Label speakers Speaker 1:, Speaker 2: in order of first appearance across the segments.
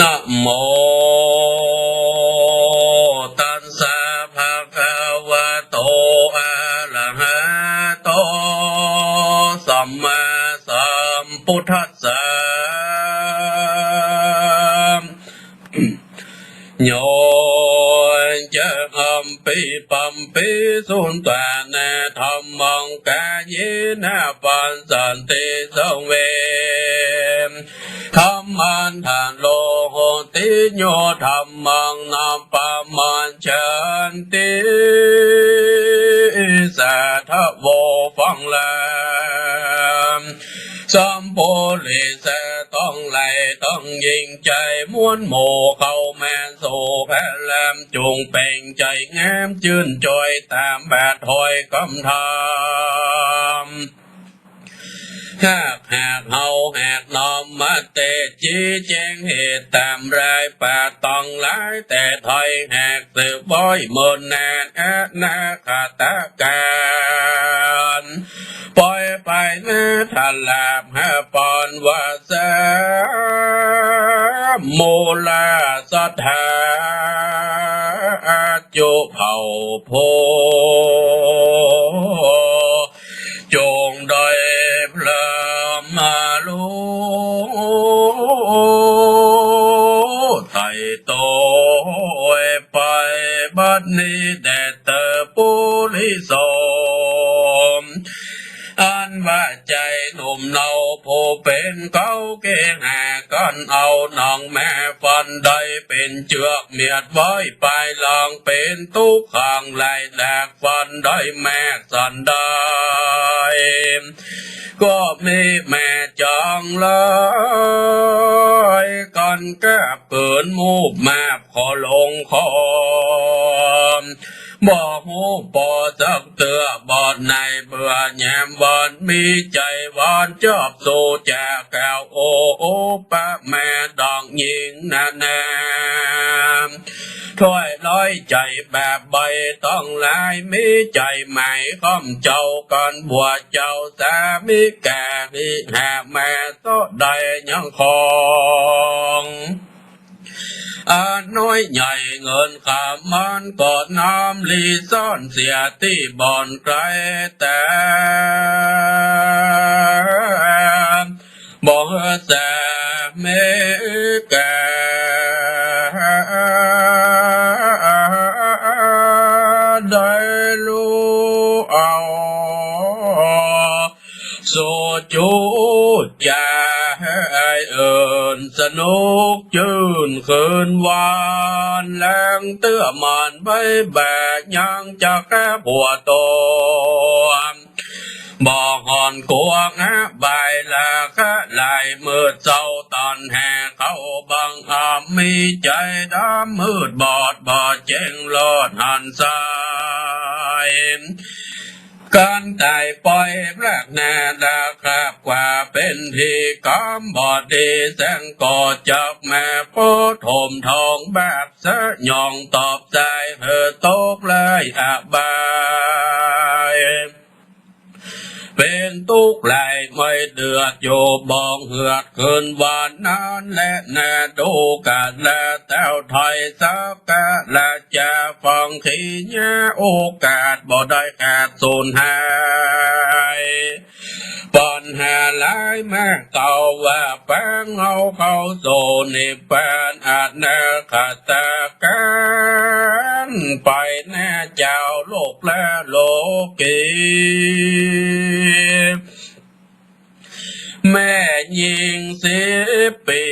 Speaker 1: นะโมตัสสะภะคะวะโตอะระหะโตสัมมาสัมพุทธัสสะ โยนจะอัมปิปัมปิสุนตานาธรรมังกายนาปันสันติสังเวมธรรมันทานโลโหติ โยธรรมังนาปามันชันติสัทธโวฟังแลม สัมโพลิเสต้องไหลต้องยิงใจม้วนโมเข้าแม่โศกแลมจุงเป่งใจแง้มจื่นจอยตามแบดถอยกำทำ หาหากเฮาหากนอมมาเตจีแจงเหตุตามรายป่าตองหลายแต่ถอยหากสืบบ่อยมนนานแอนาคาตาการปล่อยไปนะทลาบหาปอนวาสาโมลาสัทธาจุเผ่าโพ ni đệ tử Bồ อันว่าใจหนุ่มเนาผู้เป็นเก้าเกหาก้อนเอาน้องแม่ฟันใดเป็นเจือกเมียดไว้ไปลองเป็นทุกข้างไหลแหลกฟันได้แม่สันได้ก็มีแม่จองเลยก่อนแก้เปินมูบมาขอลงคอม Bỏ ngu bỏ thức tựa bọn này bừa nhẹm bọn mi chạy bọn chóp tù trà cao ô ô, ba mẹ đòn nhiên nà nà. Thôi nói chạy bà bầy, toàn lai mi chạy mày không châu con bùa châu ta mi cà đi hà mẹ tốt đầy nhân khổ. อยใหญ่เงินขามมันกอดน้ำลีซ่อนเสียที่บ่อนไกลแต่บอกแต่เมแกได้รู้เอาโซจูจะ ให้เอินสนุกจื่นคืนวานแรงเตื้อมันใบแบกยังจะแก้ปวดตัวบอกหอนกวงฮะใบละคะลายมืดเศร้าตอนแห่เข้าบังอาจมีใจดำมืดบอดบอดเจงโลดหันสาย การตายปล่อยแรกนาดาครับกว่าเป็นที่กำบอดีแสงกอดจากแม่โพถมทองแบบสะยองตอบใจเธอตกเลยอาบาย เป็นตุกไหลไม่เดือดโยบองเหือดคืนวันนั้นและแน่ดูกันและแต้วถอยสักกะและจะฟังขี้เนี้ยโอกาสบ่ได้ขาดสูญหายปัญหาหลายมากเก่าว่าแป้งเอาเข้าโซนิปานอาจนาคาตาการไปแน่เจ้าโลกและโลกี แม่ยิงสิบปี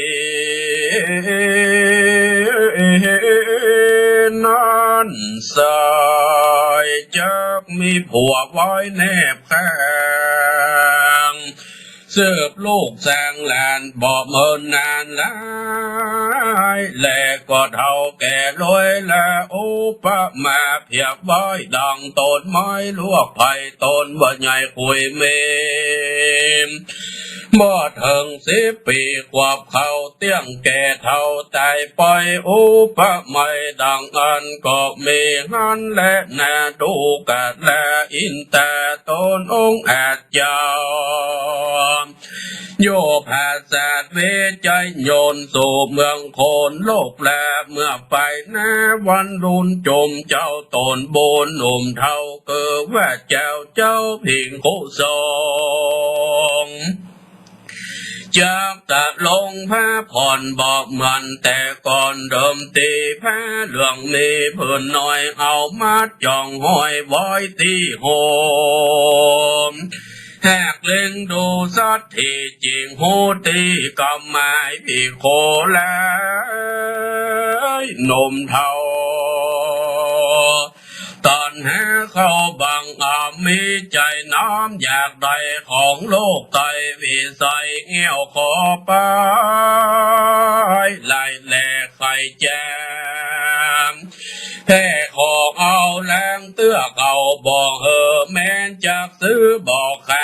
Speaker 1: นอนสายจักมีผัวไว้แนบแค่ เสืบลูกสงหลนบอกเมินนานหลายและก็เท่าแก่รวยและอุปมาเพียบไว้ดังต้นไม้ลวกไผ่ต้นบ่ใหญ่คุยเมมบ่ถึงสิบปีกว่าเขาเตี้ยงแก่เท่าใจปล่อยอุปไม่ดังอันก็มีหันและแนดูกัดและอินแต่ตนองค์อาจยาว โยภาษาเวใจยโยนสู่เมืองโคนโลกแลเมื่อไปนาวันรุนจมเจ้าตนโบนหนุ่มเท่าเกิดว่าเจ้าเจ้าพิงโคสองจากตะลงผ้าผ่อนบอกมันแต่ก่อนเดิมตีผ้าเหลืองมีเพื่อนน้อยเอามาจ่องห้อยไว้ที่โฮม thẹt lên đồ sát thì chuyện hô ti cầm mãi vì khổ lái nồm thầu tình há khâu bằng ẩm mi chạy nóm giặc đầy khổng lục tây vì xây nghèo khó bay lại lệ khai chạm thế khổ ao lan tưa cầu bò hờ men chắc xứ bò khá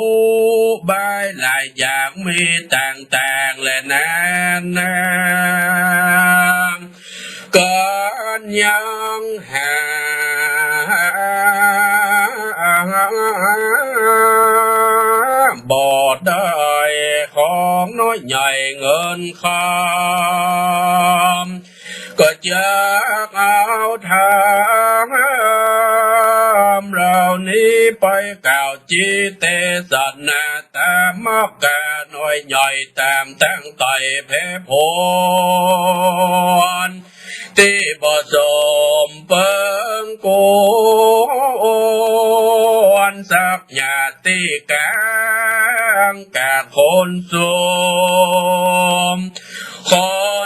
Speaker 1: ô bái lại dạng mi tàn tàn lệ nan nan. Cơn nhân hà bỏ đời con nói nhảy ngân khom. Có chắc áo thang นี้ไปกล่าวจีเตสันนาตามมอกกาน้อยใหญ่ตามตั้งไตเพพรที่บ่สมเปิงโกนสักญาติกลางกาคนสมค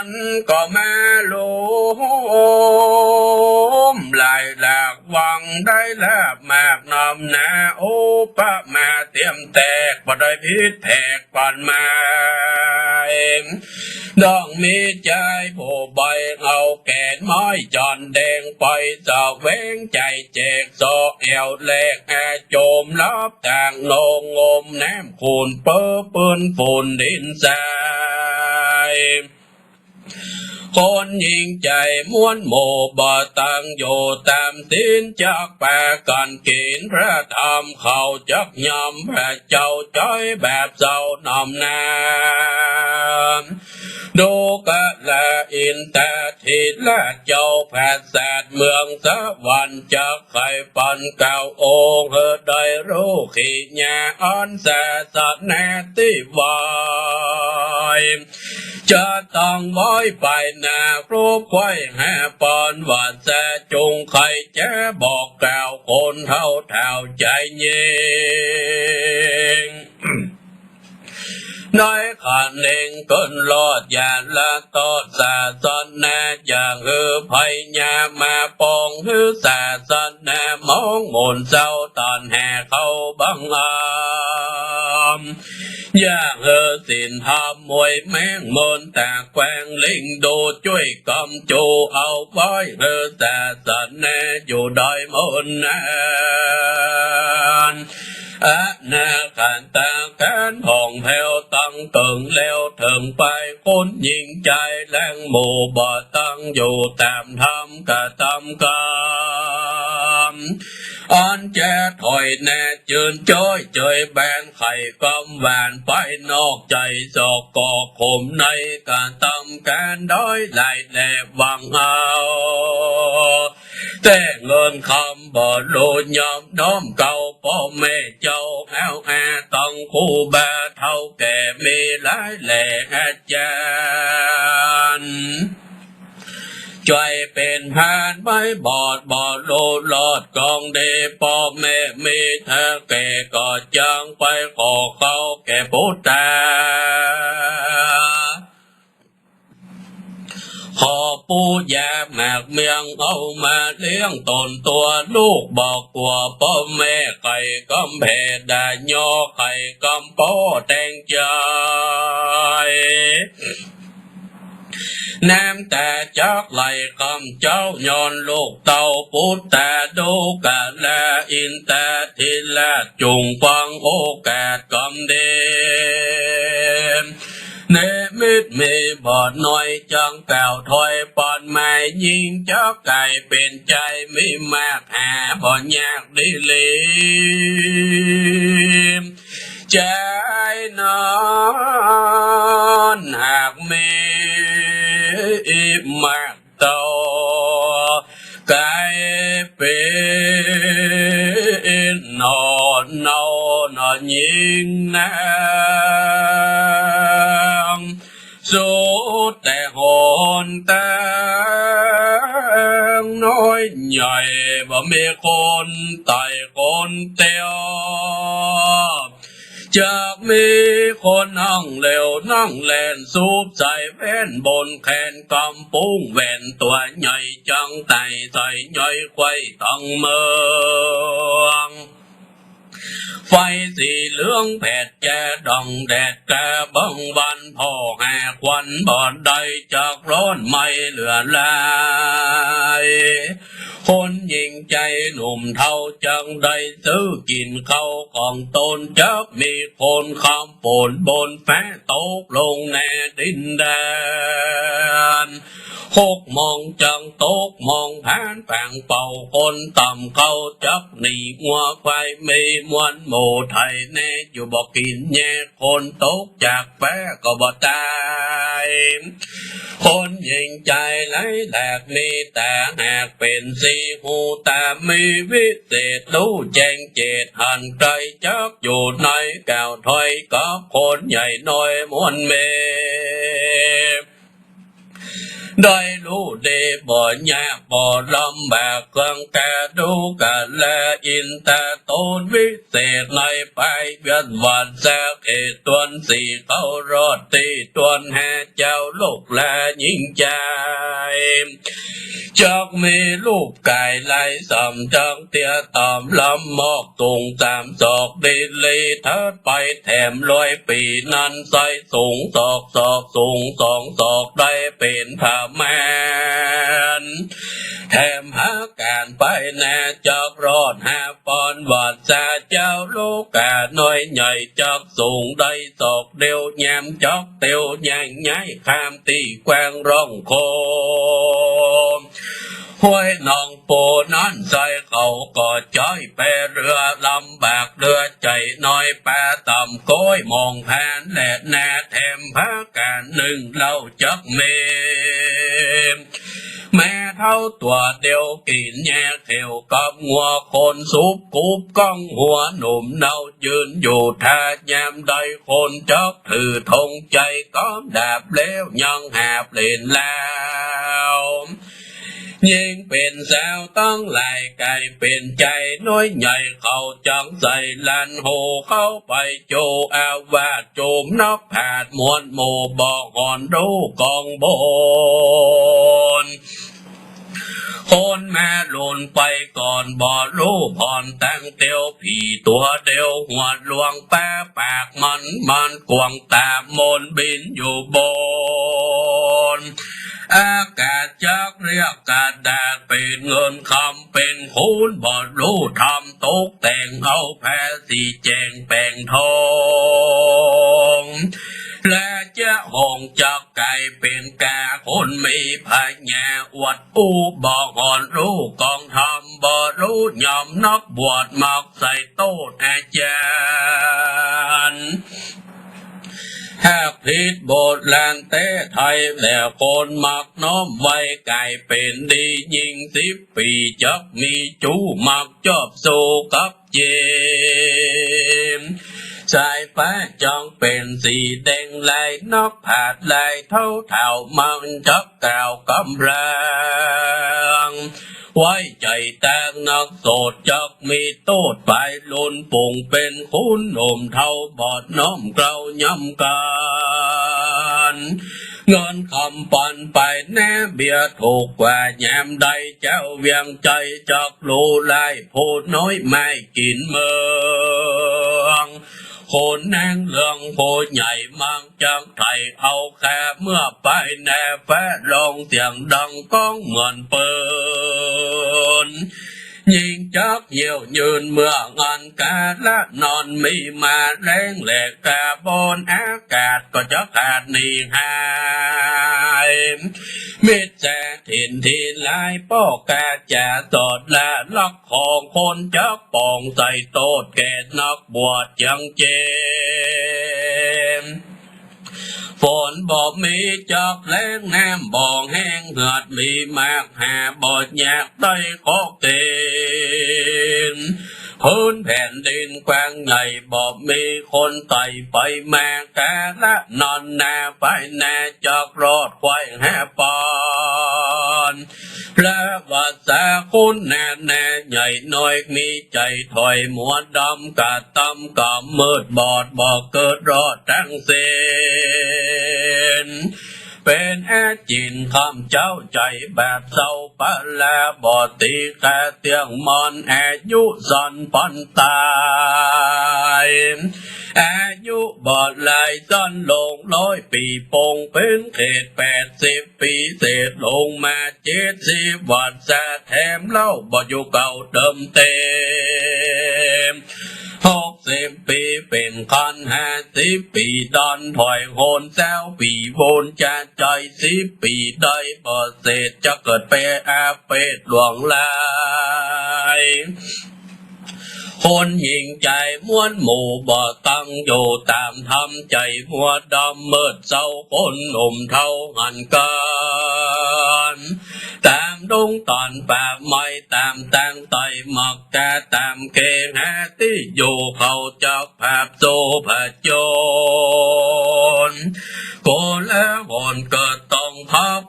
Speaker 1: นก็มาลุมหลาย หวังได้ลาบมากนำหนาโอปะมาเตรียมแตกบ่ได้พิษแทกก่อนมาต้องมีใจผู้ใบเอาแกนไม้จอนแดงไปสาเวงใจแจกโซเอวแลกอาโจมลับต่างโลงงมแนมคูนเปื้อปืนฝุ่นดินทราย คนยิงใจม้วนโมบ่ตั้งอยู่ตามสินจากแปะกันกินพระธรรมเขาจักยำพระเจ้าจ้อยแบบเจ้านำนามดูกะละอินตาทิละเจ้าแผดแสดเมืองสวรรค์จะไข่ปันเก่าองค์เฮอได้รู้ขีญาอันแสสดแนติวาย จะต้องไว้ไปน นาครูไว้แห่ปอนว่าแสจงใครจะบอกกล่าวคนเท่าเท่าใจเย็นน้อยขันเองก้นลอดอย่าละตอดสาสนนาอย่างฮือพยญามาปองฮือสาสนนามองมนเศร้าตอนแห่เข้าบังอา มยาเฮอสินทำมวยแมงมนแต่แกวงลิงดูช่วยกำจูเอาไว้เฮอสาสนแน่อยู่ดอยมนนานอะนาขันตาการผ่องแผ้วตั้งเกิงแล้วถึงไปคนยิงใจแรงหมู่บ่ตั้งอยู่ตามธรรมกะตำกรรมอันแจถอยแน่จืนจ้อยเจยแบนไข่กำแหวนไปนอกใจสอกกอขมในการตำการด้อยไหลแหลวังเอาแต่เงินคำบ่โลยอมน้อมเก่าพ่อแม่เจ้าแอวแอต้องคู่บาเท่าแก่เมีหลายแหล่อาจารย์ จอยเป็นพานใบบอดบอดโลดลอดกองเดพ่อแม่มีเธอแก่ก็จังไปขอเขาแก่พุทธาขอปูยาแมกเมียงเอามาเลี้ยงตนตัวลูกบอกกลัวพ่อแม่ไข่กำแพดายอไข่กำป้อแตงใจน้ำแต่จักไหลคำเจ้าย้อนลูกเต่าพุทธแต่ดูกะและอินแต่ทิและจุงฟังโอกาสกำเดมเนมิตมีบอดหน่อยจังแก้วถอยปอนไม้ยิงใจ Nam ta chót lại cầm cháu nhon lục tàu bút ta đô cả la in ta thì là trùng quang ô cả cầm đêm. Nê mít mì bọt nói chẳng cào thôi bọt mày nhìn cho cài bên chai mì mạc hà bọt nhạc đi liêm. Trái non, hạt mì mạng tàu cái bế nọ nọ nọ nhìn nàng số tệ hồn ta nói nhảy và mê con tài con teo. จากมีคนนั่งเร็วนั่งแลนสูบใส่แว่นบนแขนกำปุ้งแหวนตัวใหญ่จังไตใส่ใหญ่ไข่ตั้งเมือง ไฟสีเหลืองแผด แจดองแดดแกบังบันพ่อแห่ควันบอดใดจากร้อนไม่เหลือลายคนยิงใจหนุ่มเท่าจังได้ซื้อกินเข้าของตนจะมีคนคำปนบนแฝตกลงในดินแดนหกมองจังตกมองผ่านแปงเป่าคนต่ำเข้าจับหนีงัวควายมีมวนหมูไทยแน่อยู่บอกกินแย่คนตกจากแปะก็บ่ตายคนยิงใจไหลแหลกมีแต่แหกเป็นสีหูแต่มีวิเศษรู้แจ้งเจตหันใจจักอยู่ในแก้วถอยกับคนใหญ่น้อยมวนเม ได้รู้ดีบ่ยากบ่ลำบากเครื่องแกดูกันและอินแต่ตนวิเศษในไปเบียนวันแสกเอตวนสี่เขารอดตีตวนแห่เจ้าลูกและยิ่งใจจักมีลูกไก่ไหลสำจังเตียตามลำมอกตุงตามศอกดีลีเทิดไปแถมลอยปีนั้นใส่สูงศอกศอกสูงสองศอกได้เป็นผ้า แมนแถมหาการไปแน่จักรอดหาปอนวาดซาเจ้าลูกกาน้อยใหญ่จักสูงได้ศอกเดียวแยมจักเตียวใหญ่ใหญ่ข้ามตีแกวงร้องโคม ห้วยหนองโปนั้นใส่เขาก็จ้อยไปเรือลำบากเรือใจน้อยแปะต่ำก้อยมองแผนแหลดแน่แถมพาการหนึ่งเล่าจักเมมแม่เท่าตัวเดียวกินแย่เขียวกับงัวคนสูบกูบก้องหัวหนุ่มเนายืนอยู่ท่ายามใดคนจักถือธงใจก็ดาบแล้วยังหาเปลี่ยนแล้ว nhưng phiền sao tăng lại, cài phiền chạy nói nhảy, khẩu chẳng dậy lan hồ khâu bày chỗ ao và chùm nóc, hạt muôn mù bò còn đâu con bồn. Hôn mẹ lùn bay còn bỏ lũ bọn tăng tiêu phì tua tiêu hoạt luồng ba bạc mẫn mẫn quăng tạm môn biến dù bồn. อาการจักเรียกการแดดเป็นเงินคำเป็นคูนบอดรู้ทำตกแต่งเอาแพ้สีแจงแปลงทองและเจ้าหงจักไก่เป็นแกคนมีพญาอวดอู้บอกอ่อนรู้กองทำบ่รู้ยอมนักบวชมักใส่โต๊ะแาจาร หากผิดโบทแลนเต้ไทยแล้วคนมักน้อมไว้ไก่เป็นดียิงสิบปีจักมีจูมักจอบสู้กับเจมส์สายฟ้าจองเป็นสีแดงลายนกผาดลายเท่าเท่ามันจักกล่าวกำลัง ไว้ใจแต่งนักโสดจักมีโตดไปลุนปุ่งเป็นคุณหนุ่มเท่าบอดน้อมเกลาย้ำกันเงินคำปันไปแน่เบียร์ถูกกว่าแยมใดเจ้าเวียงใจจักรู้ลายพูดน้อยไม่กินเมือง phụ nang lương phụ nhảy mang chân thầy âu khe mưa bay nè phé lông tiền đằng con mượn bơn nhìn chót nhiều nhơn mưa ngọn cả lá non mi mà đen lệ cả bon á cạt có chót hạt nì hai. มือนปืน ยิงจักเหี่ยวยืนเมื่องานกาละนอนมีมาแรงแหลกกาบนอากาศก็จะขาดหนีหายมิตรแจถิ่นที่ลายป้อกาจะตอดละล็อกของคนจักปองใส่โตดแก่นักบวชยังเจม ฝนบอกมีจักแรงแนมบอกแห้งเหือดมีมากหาบอดอยากได้ขอเกณฑ์ พื้นแผ่นดินกว้งใหญ่บอกมีคนไต่ไปแม่กาละนอนแน่ไปแน่จากรอดควายแห่ปอนและว่าสาคุณแน่แน่ใหญ่น้อยมีใจถอยหมวดดำกะตำกะมืดบอดบอกเกิดรอดทั้งเส้น เป็นแอจินคำเจ้าใจแบบเศร้าปะแลบอตีแค่เตียงมอนอายุสันปันตาย อายุบอดลายซ่อนลงร้อยปีปงเป็นเขตแปดสิบปีเศษลงมาเจ็ดสิบวันซะแถมเล่าบอดอยู่เก่าเดิมเต็มหกสิบปีเป็นคันห้าสิบปีดอนถอยโหนแซวปีโวนจะใจสิบปีได้บ่เสร็จจะเกิดเปอาเป็ดหลวงลาย คนยิงใจม้วนหมู่บ่ตั้งอยู่ตามทำใจหัวดำเมิดเศร้าคนหนุ่มเท่าหันกันตามดงตอนป่าไม้ตามตั้งไตหมักแกาตามเกแหที่อยู่เขาจับภาพโซผจญโกและบอนเกิดต้องพับไว้ห้องทั้งเกิ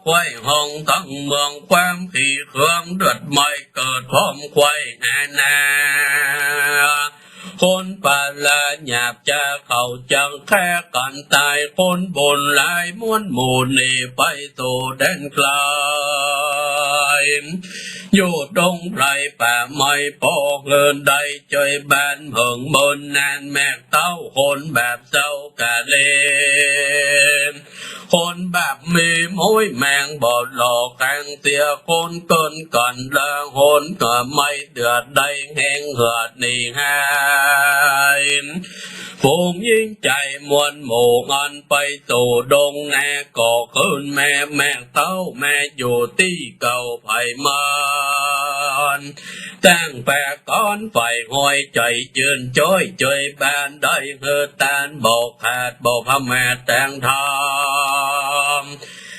Speaker 1: quay hồng tăng mường quang thì hương đượt mây cờ thom quay na na khôn bà la nhạc cha khẩu chẳng khe cạn tài khôn bồn lại muôn mù nì bay tù đến lại dù đông rầy bà mây bò ngơn đây chơi ban hưởng mơn nan mẹ tao hồn bạp sau cả lên. Hồn bạp mì mối mang bò lò càng tia khôn cơn cần là hôn cả mây được đây nghe ngựa nì ha phụng yên chạy muôn mù ngon bay, tù đông nè cổ khơn mẹ mẹ tao mẹ dù ti cầu phải mòn. Tang bè con phải ngồi chạy chườn chối chơi ban đây hư tan, bột hạt, bột hâm mẹ tang thơm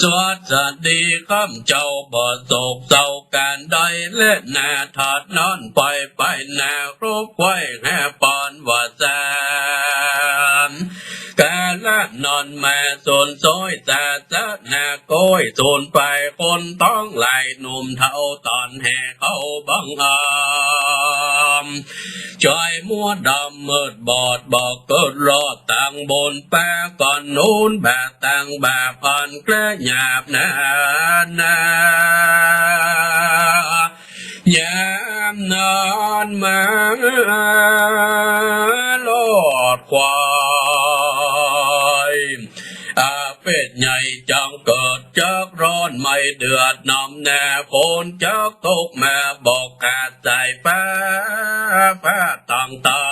Speaker 1: สวัสดีข้ามเจ้าบ่โศกเศร้าการใดและนาถอดนอนไปไปนาครบไว้แห่ปอนว่าจานกาละนอนมาโซนซอยตาตะนาโกยโซนไปคนต้องไหลหนุ่มเท่าตอนแห่เขาบังอามจอยมัวดำมืดบอดบอกกิดรอดต่างบนแปะก่อนนู้นแบบต่างแบบผ่อนแกล้หยาบนานายามนอนมาโลดควายอาเป็ดใหญ่จังเกิดจากร้อนไม่เดือดนำแน่ฝนจากตกแมาบอกขาดใจฟ้าฟ้าต่างต่า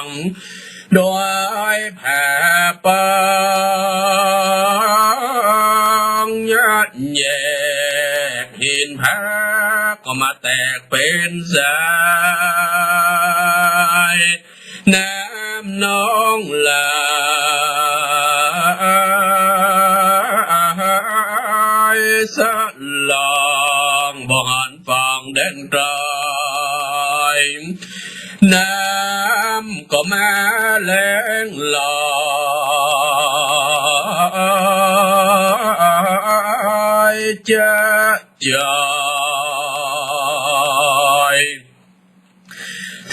Speaker 1: งๆโดยแผ่ปั กหินแพ้ก็มาแตกเป็นสายน้ำน้องไหลสะลองบ่หันฟังเด่นไกล น้ำก็มาแรงลอยจะ จอย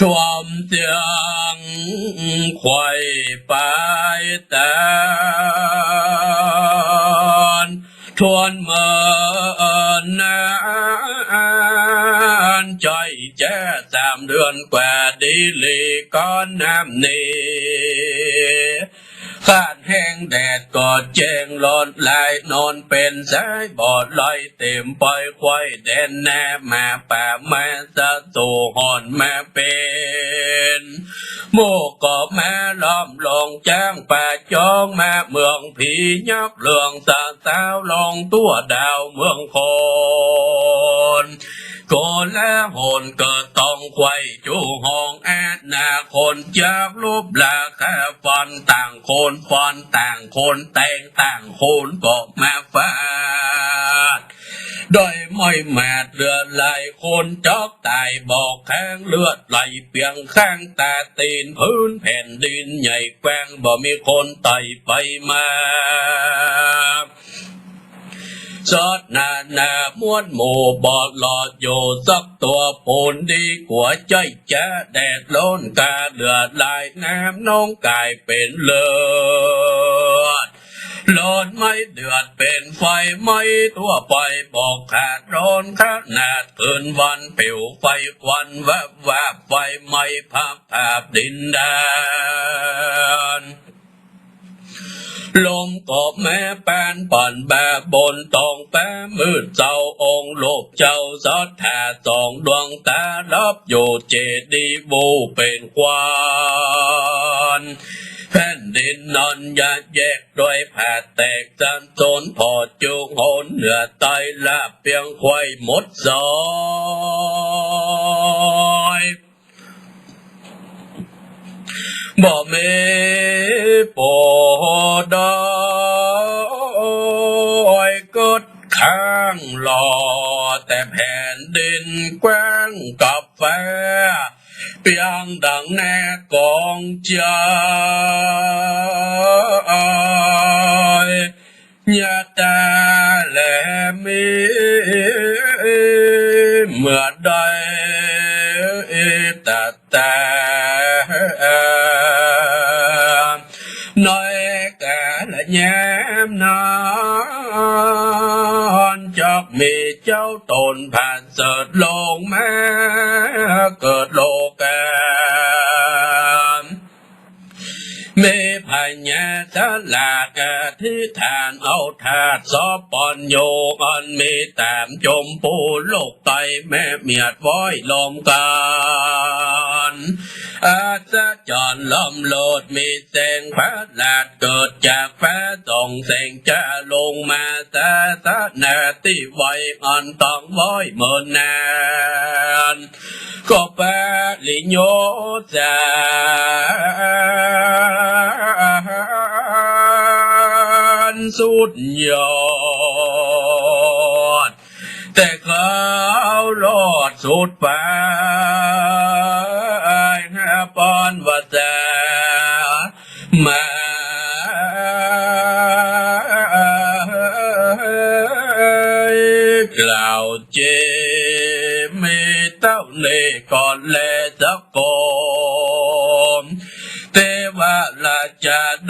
Speaker 1: ท่วมเตียงควายไปแตานทวนเมื่อนานใจแจ้สามเดือนกว่าดีลีก้อนน้ำนี้ข้าน แห้งแดดก็แจ้งร้อนลายนอนเป็นสายบอดลอยเต็มปล่อยควายแดนแน่มาป่ามาสะตูหอนมาเป็นโมกก็มาล้อมลงจ้างป่าจองมาเมืองผียักเลืองสาสาวลงตัวดาวเมืองคนโกนและโหนเกิดต้องไขว้จูห้องแอดนาคนจากรูปลาแค่ฟันต่างคนฟันต่างคนแต่งต่างคนก็มาฟาดโดยไม่แมาดเรือไหลคนจอกตายบอกแข้งเลือดไหลเปียงข้างตาตีนพื้นแผ่นดินใหญ่แกว้งบ่มีคนไต่ไปมา สดนาหนาม้วนหมู่บอดหลอดอยู่สักตัวปูนดีกว่าใจจะแดดล้นกาเดือดลายน้ำน้องกายเป็นเลือดร้อนไม่เดือดเป็นไฟไม่ตัวไฟบอกขาดร้อนขนาดคืนวันเปลวไฟควันแวบแวบไฟไม้พับภาพดินแดน ลมก็แม่แป้นปั่นแบบบนตองแป้มืดเจ้าองค์โลบเจ้าสอดแท่สองดวงตารับอยู่เจดีบูเป็นควานแผ่นดินนอนยาแยกโดวยแผดแตกจันทนพอจุงหนเหนือไตละเปียงควายหมดซอยบ่เมปอ đói cốt khang lò tẹp hẹn đến quán cà phê biang đặng nghe con trai nhà ta lệ mi mưa đây, ta ta แย้มนอนจอกมีเจ้าตนผ่านเสดลงแม่เกิดโลกาเมพญาตลากะทิทานเอาถาดซอปอนโยอันมีตามจมปูลกไตแม่เมียดว้อยลมกา อาจจะจอนลมโลดมีแสงพระลาดเกิดจากฟ้าส่องแสงจะลงมาตาตานาที่ไวอันต้องว้อยเมินนาน ก็ปาลิโยจานสุดยอด แต่เขารอดสุดไป Panvata Ma Cloud Chê Mi Tóc Lê Con Lê Tóc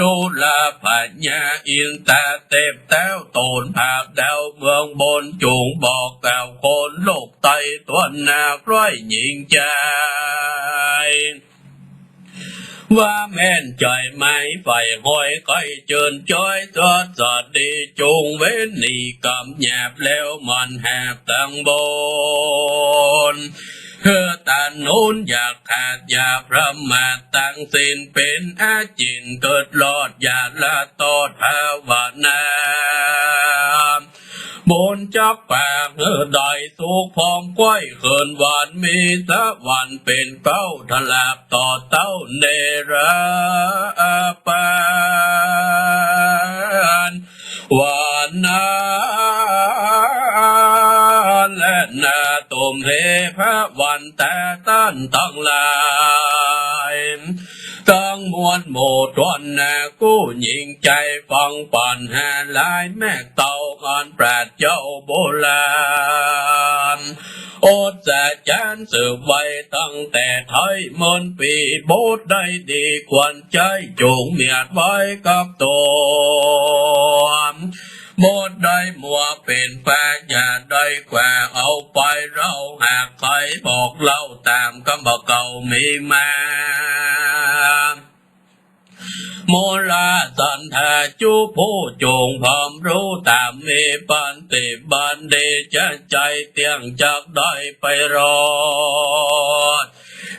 Speaker 1: đô la bà nhà yên ta tép táo, tồn hạt đào vương bồn chuồng bọt tàu khôn lục tay tuần nào roi nhịn trai và men trời mây phải ngồi cây trơn chói thoát giọt đi chung với nì cầm nhạp leo mòn hạp tăng bồn. ลกไตานใจไหมไฟหอยก้อยเจินจ้อยสอดสอดดีจุงเว้นนี่กำหยาบแล้วมันแหบตั้งบนเพื่อตานุนอยากขาดอยาพระมาทตั้งสินเป็นอาจินเกิดรอดอย่าละตอดภาวนาบนจักปากเฮือดอยสุกพร้อมก้อยเขินหวานมีสะวันเป็นเก้าทลาบต่อเต้าเนราปานหวานนา และนาตุมเหพระวันแต่ต้านตั้งลายตั้งมวลโมทวนนากู้หญิงใจฟังปันหาลายแม่เต่างอนแปดเจ้าโบราณโอดแสจานสืบไว้ตั้งแต่ไทยเมินปีโบสได้ดีควรใจจงเมียดไว้กับตัว mua đây mua phiền pha nhà đây quà, âu bay râu hạt khởi bột lâu tạm cầm bờ cầu mi ma mua la tận thà chú phu chuồng phòm rú tạm, mi bên tì bên đi chết chạy tiếng chắc đôi bay rồi.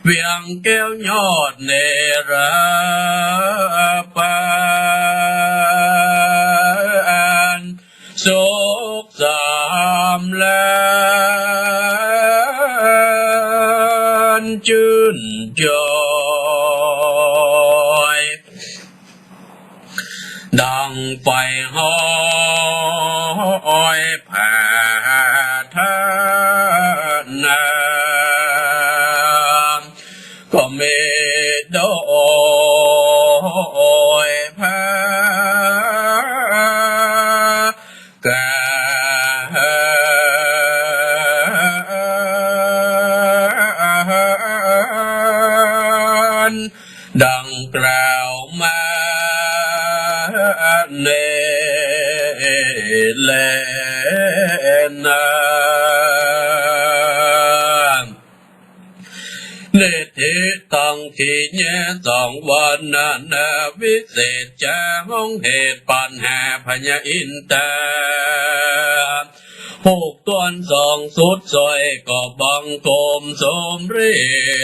Speaker 1: Viện kêu nhọt nề ra pa สุขสามแลนจื่นจอย ดังไปห้อย ขีเนสองวันนันวิเศษจะห้องเหตุปัญหาพญาอินตาหกตวนสองสุดซอยก็บังโกมสมฤ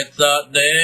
Speaker 1: ทธิ์เสด็